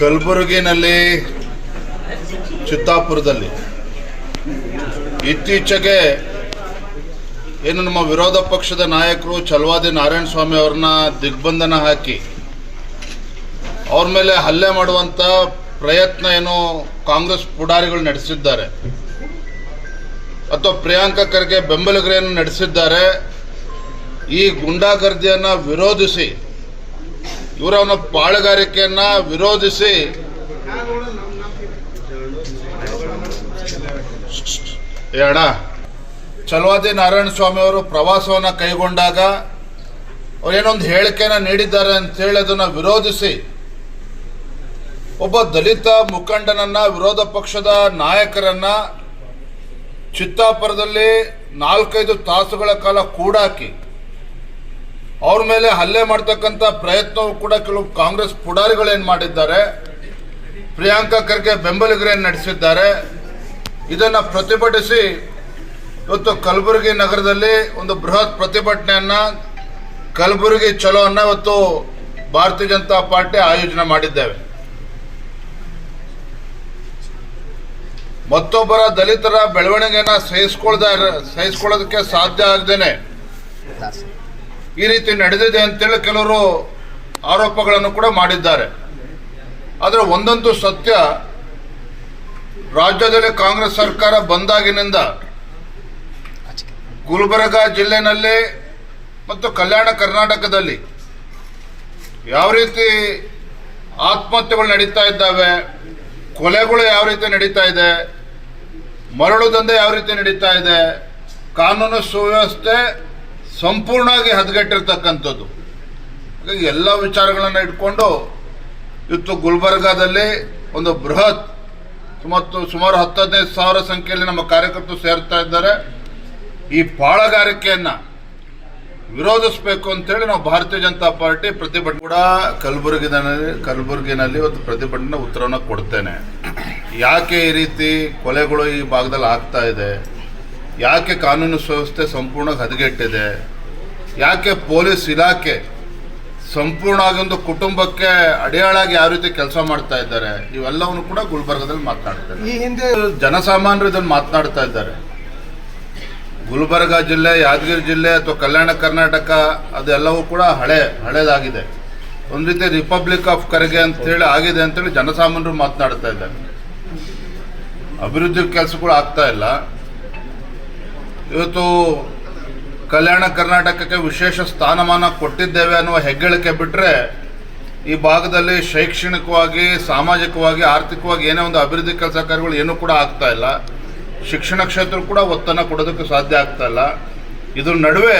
ಕಲಬುರಗಿನಲ್ಲಿ, ಚಿತ್ತಾಪುರದಲ್ಲಿ. ಇತ್ತೀಚೆಗೆ ಏನು ನಮ್ಮ ವಿರೋಧ ಪಕ್ಷದ ನಾಯಕರು ಚಲವಾದಿ ನಾರಾಯಣ ಸ್ವಾಮಿ ಅವ್ರನ್ನ ದಿಗ್ಬಂಧನ ಹಾಕಿ, ಅವ್ರ ಮೇಲೆ ಹಲ್ಲೆ ಮಾಡುವಂತ ಪ್ರಯತ್ನ ಏನು ಕಾಂಗ್ರೆಸ್ ಪುಡಾರಿಗಳು ನಡೆಸಿದ್ದಾರೆ. ಅಥವಾ ಪ್ರಿಯಾಂಕಾ ಖರ್ಗೆ ಬೆಂಬಲಿಗರೇನು ನಡೆಸಿದ್ದಾರೆ. ಈ ಗುಂಡಾಗರ್ದಿಯನ್ನು ವಿರೋಧಿಸಿ ಇವರ ಒಂದು ಪಾಳುಗಾರಿಕೆಯನ್ನ ವಿರೋಧಿಸಿ ಏ ಅಣ್ಣ, ಛಲವಾದಿ ನಾರಾಯಣ ಸ್ವಾಮಿ ಅವರು ಪ್ರವಾಸವನ್ನ ಕೈಗೊಂಡಾಗ ಅವ್ರು ಏನೊಂದು ಹೇಳಿಕೆನ ನೀಡಿದ್ದಾರೆ ಅಂತೇಳಿ ಅದನ್ನ ವಿರೋಧಿಸಿ ಒಬ್ಬ ದಲಿತ ಮುಖಂಡನನ್ನ, ವಿರೋಧ ಪಕ್ಷದ ನಾಯಕರನ್ನ ಚಿತ್ತಾಪುರದಲ್ಲಿ ನಾಲ್ಕೈದು ತಾಸುಗಳ ಕಾಲ ಕೂಡಾಕಿ ಅವ್ರ ಮೇಲೆ ಹಲ್ಲೆ ಮಾಡ್ತಕ್ಕಂಥ ಪ್ರಯತ್ನವೂ ಕೂಡ ಕೆಲವು ಕಾಂಗ್ರೆಸ್ ಪುಡಾರಿಗಳು ಏನು ಮಾಡಿದ್ದಾರೆ? ಪ್ರಿಯಾಂಕಾ ಖರ್ಗೆ ಬೆಂಬಲಿಗರೇನು ನಡೆಸಿದ್ದಾರೆ. ಇದನ್ನ ಪ್ರತಿಭಟಿಸಿ ಇವತ್ತು ಕಲಬುರಗಿ ನಗರದಲ್ಲಿ ಒಂದು ಬೃಹತ್ ಪ್ರತಿಭಟನೆಯನ್ನ ಕಲಬುರಗಿ ಚಲೋ ಅನ್ನ ಇವತ್ತು ಭಾರತೀಯ ಜನತಾ ಪಾರ್ಟಿ ಆಯೋಜನೆ ಮಾಡಿದ್ದೇವೆ. ಮತ್ತೊಬ್ಬರ ದಲಿತರ ಬೆಳವಣಿಗೆಯನ್ನ ಸಹಿಸ್ಕೊಳ್ದ ಸಹಿಸ್ಕೊಳ್ಳೋದಕ್ಕೆ ಸಾಧ್ಯ ಆಗದೇನೆ. ಈ ರೀತಿ ನಡೆದಿದೆ ಅಂತೇಳಿ ಕೆಲವರು ಆರೋಪಗಳನ್ನು ಕೂಡ ಮಾಡಿದ್ದಾರೆ. ಆದರೆ ಒಂದಂತೂ ಸತ್ಯ, ರಾಜ್ಯದಲ್ಲಿ ಕಾಂಗ್ರೆಸ್ ಸರ್ಕಾರ ಬಂದಾಗಿನಿಂದ ಗುಲ್ಬರ್ಗಾ ಜಿಲ್ಲೆನಲ್ಲಿ ಮತ್ತು ಕಲ್ಯಾಣ ಕರ್ನಾಟಕದಲ್ಲಿ ಯಾವ ರೀತಿ ಆತ್ಮಹತ್ಯೆಗಳು ನಡೀತಾ ಇದ್ದಾವೆ, ಕೊಲೆಗಳು ಯಾವ ರೀತಿ ನಡೀತಾ ಇದೆ, ಮರಳು ದಂಧೆ ಯಾವ ರೀತಿ ನಡೀತಾ ಇದೆ, ಕಾನೂನು ಸುವ್ಯವಸ್ಥೆ ಸಂಪೂರ್ಣವಾಗಿ ಹದಗೆಟ್ಟಿರ್ತಕ್ಕಂಥದ್ದು. ಹಾಗಾಗಿ ಎಲ್ಲ ವಿಚಾರಗಳನ್ನು ಇಟ್ಕೊಂಡು ಇವತ್ತು ಗುಲ್ಬರ್ಗಾದಲ್ಲಿ ಒಂದು ಬೃಹತ್ ಮತ್ತು ಸುಮಾರು ಹತ್ತು ಹದಿನೈದು ಸಾವಿರ ಸಂಖ್ಯೆಯಲ್ಲಿ ನಮ್ಮ ಕಾರ್ಯಕರ್ತರು ಸೇರ್ತಾ ಇದ್ದಾರೆ. ಈ ಪಾಳಗಾರಿಕೆಯನ್ನ ವಿರೋಧಿಸಬೇಕು ಅಂತೇಳಿ ನಾವು ಭಾರತೀಯ ಜನತಾ ಪಾರ್ಟಿ ಪ್ರತಿಭಟನೆ ಕೂಡ ಕಲಬುರಗಿನಲ್ಲಿ ಕಲಬುರಗಿನಲ್ಲಿ ಒಂದು ಪ್ರತಿಭಟನೆ ಉತ್ತರವನ್ನು ಕೊಡ್ತೇನೆ. ಯಾಕೆ ಈ ರೀತಿ ಕೊಲೆಗಳು ಈ ಭಾಗದಲ್ಲಿ ಆಗ್ತಾ ಇದೆ? ಯಾಕೆ ಕಾನೂನು ಸುವ್ಯವಸ್ಥೆ ಸಂಪೂರ್ಣ ಹದಗೆಟ್ಟಿದೆ? ಯಾಕೆ ಪೊಲೀಸ್ ಇಲಾಖೆ ಸಂಪೂರ್ಣ ಒಂದು ಕುಟುಂಬಕ್ಕೆ ಅಡಿಯಾಳಾಗಿ ಯಾವ ರೀತಿ ಕೆಲಸ ಮಾಡ್ತಾ ಇದ್ದಾರೆ? ಇವೆಲ್ಲವನ್ನು ಕೂಡ ಗುಲ್ಬರ್ಗದಲ್ಲಿ ಮಾತನಾಡ್ತಾರೆ ಈ ಹಿಂದೆ ಜನಸಾಮಾನ್ಯರು ಇದನ್ನು ಮಾತನಾಡ್ತಾ ಇದ್ದಾರೆ. ಗುಲ್ಬರ್ಗ ಜಿಲ್ಲೆ ಯಾದಗಿರಿ ಜಿಲ್ಲೆ ಅಥವಾ ಕಲ್ಯಾಣ ಕರ್ನಾಟಕ ಅದೆಲ್ಲವೂ ಕೂಡ ಹಳೆ ಹಳೇದಾಗಿದೆ. ಒಂದು ರೀತಿ ರಿಪಬ್ಲಿಕ್ ಆಫ್ ಕರೆಗೆ ಅಂತೇಳಿ ಆಗಿದೆ ಅಂತೇಳಿ ಜನಸಾಮಾನ್ಯರು ಮಾತನಾಡ್ತಾ ಇದ್ದಾರೆ. ಅಭಿವೃದ್ಧಿ ಕೆಲಸಗಳು ಆಗ್ತಾ ಇಲ್ಲ. ಇವತ್ತು ಕಲ್ಯಾಣ ಕರ್ನಾಟಕಕ್ಕೆ ವಿಶೇಷ ಸ್ಥಾನಮಾನ ಕೊಟ್ಟಿದ್ದೇವೆ ಅನ್ನುವ ಹೆಗ್ಗಳಿಕೆ ಬಿಟ್ಟರೆ ಈ ಭಾಗದಲ್ಲಿ ಶೈಕ್ಷಣಿಕವಾಗಿ, ಸಾಮಾಜಿಕವಾಗಿ, ಆರ್ಥಿಕವಾಗಿ ಏನೇ ಒಂದು ಅಭಿವೃದ್ಧಿ ಕೆಲಸ ಕಾರ್ಯಗಳು ಏನೂ ಕೂಡ ಆಗ್ತಾ ಇಲ್ಲ. ಶಿಕ್ಷಣ ಕ್ಷೇತ್ರ ಕೂಡ ಒತ್ತನ್ನು ಕೊಡೋದಕ್ಕೆ ಸಾಧ್ಯ ಆಗ್ತಾ ಇಲ್ಲ. ಇದ್ರ ನಡುವೆ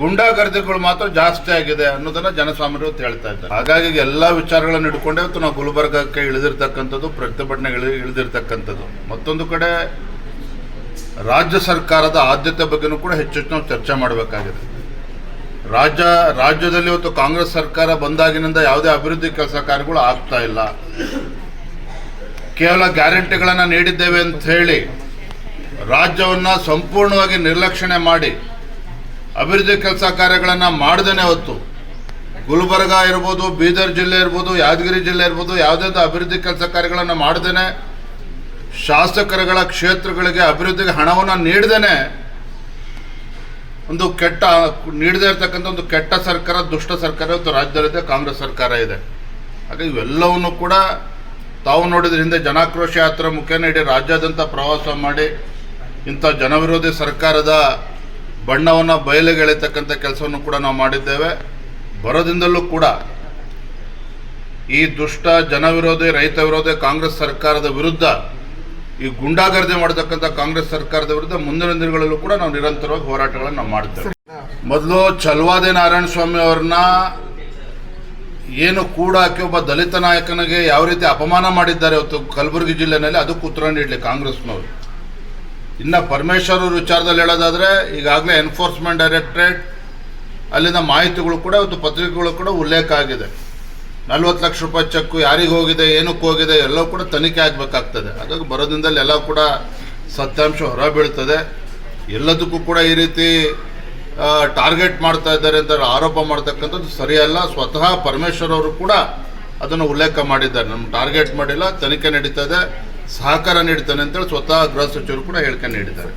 ಗುಂಡಾಗರ್ದಿಗಳು ಮಾತ್ರ ಜಾಸ್ತಿ ಆಗಿದೆ ಅನ್ನೋದನ್ನ ಜನಸಾಮಾನ್ಯರು ಹೇಳ್ತಾ ಇದ್ದಾರೆ. ಹಾಗಾಗಿ ಎಲ್ಲ ವಿಚಾರಗಳನ್ನು ಇಟ್ಕೊಂಡೇ ನಾವು ಗುಲ್ಬರ್ಗಕ್ಕೆ ಇಳಿದಿರ್ತಕ್ಕಂಥದ್ದು ಪ್ರತಿಭಟನೆಗಳು ಇಳಿದಿರ್ತಕ್ಕಂಥದ್ದು. ಮತ್ತೊಂದು ಕಡೆ ರಾಜ್ಯ ಸರ್ಕಾರದ ಆದ್ಯತೆ ಬಗ್ಗೆನೂ ಕೂಡ ಹೆಚ್ಚೆಚ್ಚು ನಾವು ಚರ್ಚೆ ಮಾಡಬೇಕಾಗಿದೆ. ರಾಜ್ಯ, ರಾಜ್ಯದಲ್ಲಿ ಇವತ್ತು ಕಾಂಗ್ರೆಸ್ ಸರ್ಕಾರ ಬಂದಾಗಿನಿಂದ ಯಾವುದೇ ಅಭಿವೃದ್ಧಿ ಕೆಲಸ ಕಾರ್ಯಗಳು ಆಗ್ತಾ ಇಲ್ಲ. ಕೇವಲ ಗ್ಯಾರಂಟಿಗಳನ್ನು ನೀಡಿದ್ದೇವೆ ಅಂತ ಹೇಳಿ ರಾಜ್ಯವನ್ನು ಸಂಪೂರ್ಣವಾಗಿ ನಿರ್ಲಕ್ಷಣೆ ಮಾಡಿ ಅಭಿವೃದ್ಧಿ ಕೆಲಸ ಕಾರ್ಯಗಳನ್ನು ಮಾಡದೇನೆ ಹೊತ್ತು ಗುಲ್ಬರ್ಗ ಇರ್ಬೋದು, ಬೀದರ್ ಜಿಲ್ಲೆ ಇರ್ಬೋದು, ಯಾದಗಿರಿ ಜಿಲ್ಲೆ ಇರ್ಬೋದು, ಯಾವುದೇ ಅಭಿವೃದ್ಧಿ ಕೆಲಸ ಕಾರ್ಯಗಳನ್ನು ಮಾಡ್ದೇನೆ ಶಾಸಕರುಗಳ ಕ್ಷೇತ್ರಗಳಿಗೆ ಅಭಿವೃದ್ಧಿಗೆ ಹಣವನ್ನು ನೀಡದೇನೆ ಒಂದು ಕೆಟ್ಟ, ನೀಡದೇ ಇರತಕ್ಕಂಥ ಒಂದು ಕೆಟ್ಟ ಸರ್ಕಾರ, ದುಷ್ಟ ಸರ್ಕಾರ ಇವತ್ತು ರಾಜ್ಯದಲ್ಲಿದೆ, ಕಾಂಗ್ರೆಸ್ ಸರ್ಕಾರ ಇದೆ. ಹಾಗೆ ಇವೆಲ್ಲವನ್ನು ಕೂಡ ತಾವು ನೋಡಿದ್ರೆ ಹಿಂದೆ ಜನಾಕ್ರೋಶ ಯಾತ್ರೆ ಮುಖೇನ ಇಡೀ ರಾಜ್ಯಾದ್ಯಂತ ಪ್ರವಾಸ ಮಾಡಿ ಇಂಥ ಜನವಿರೋಧಿ ಸರ್ಕಾರದ ಬಣ್ಣವನ್ನು ಬಯಲಿಗೆ ಎಳಿತಕ್ಕಂಥ ಕೆಲಸವನ್ನು ಕೂಡ ನಾವು ಮಾಡಿದ್ದೇವೆ. ಬರೋದಿಂದಲೂ ಕೂಡ ಈ ದುಷ್ಟ, ಜನವಿರೋಧಿ, ರೈತ ವಿರೋಧಿ ಕಾಂಗ್ರೆಸ್ ಸರ್ಕಾರದ ವಿರುದ್ಧ ಈ ಗುಂಡಾಗರ್ದೆ ಮಾಡತಕ್ಕಂಥ ಕಾಂಗ್ರೆಸ್ ಸರ್ಕಾರದ ವಿರುದ್ಧ ಮುಂದಿನ ದಿನಗಳಲ್ಲೂ ಕೂಡ ನಾವು ನಿರಂತರವಾಗಿ ಹೋರಾಟಗಳನ್ನು ನಾವು ಮಾಡ್ತೇವೆ. ಮೊದಲು ಚಲುವಾದೇ ನಾರಾಯಣ ಸ್ವಾಮಿ ಅವ್ರನ್ನ ಏನು ಕೂಡ ಹಾಕಿ ಒಬ್ಬ ದಲಿತ ನಾಯಕನಿಗೆ ಯಾವ ರೀತಿ ಅಪಮಾನ ಮಾಡಿದ್ದಾರೆ ಇವತ್ತು ಕಲಬುರಗಿ ಜಿಲ್ಲೆನಲ್ಲಿ ಅದಕ್ಕೆ ಉತ್ತರ ನೀಡಲಿ ಕಾಂಗ್ರೆಸ್ನವರು. ಇನ್ನು ಪರಮೇಶ್ವರ್ ಅವ್ರ ವಿಚಾರದಲ್ಲಿ ಹೇಳೋದಾದ್ರೆ, ಈಗಾಗಲೇ ಎನ್ಫೋರ್ಸ್ಮೆಂಟ್ ಡೈರೆಕ್ಟ್ರೇಟ್ ಅಲ್ಲಿನ ಮಾಹಿತಿಗಳು ಕೂಡ ಇವತ್ತು ಪತ್ರಿಕೆಗಳು ಕೂಡ ಉಲ್ಲೇಖ ಆಗಿದೆ. ನಲ್ವತ್ತು ಲಕ್ಷ ರೂಪಾಯಿ ಚೆಕ್ಕು ಯಾರಿಗೆ ಹೋಗಿದೆ, ಏನಕ್ಕೆ ಹೋಗಿದೆ, ಎಲ್ಲವೂ ಕೂಡ ತನಿಖೆ ಆಗಬೇಕಾಗ್ತದೆ. ಹಾಗಾಗಿ ಬರೋದಿಂದಲ್ಲಿ ಎಲ್ಲ ಕೂಡ ಸತ್ಯಾಂಶ ಹೊರಬೀಳ್ತದೆ ಎಲ್ಲದಕ್ಕೂ ಕೂಡ ಈ ರೀತಿ ಟಾರ್ಗೆಟ್ ಮಾಡ್ತಾ ಇದ್ದಾರೆ ಅಂತ ಆರೋಪ ಮಾಡ್ತಕ್ಕಂಥದ್ದು ಸರಿಯಲ್ಲ. ಸ್ವತಃ ಪರಮೇಶ್ವರ್ ಅವರು ಕೂಡ ಅದನ್ನು ಉಲ್ಲೇಖ ಮಾಡಿದ್ದಾರೆ. ನಮ್ಮ ಟಾರ್ಗೆಟ್ ಮಾಡಿಲ್ಲ, ತನಿಖೆ ನಡೀತದೆ ಸಹಕಾರ ನೀಡ್ತಾನೆ ಅಂತೇಳಿ ಸ್ವತಃ ಗೃಹ ಸಚಿವರು ಕೂಡ ಹೇಳಿಕೆ ನೀಡಿದ್ದಾರೆ.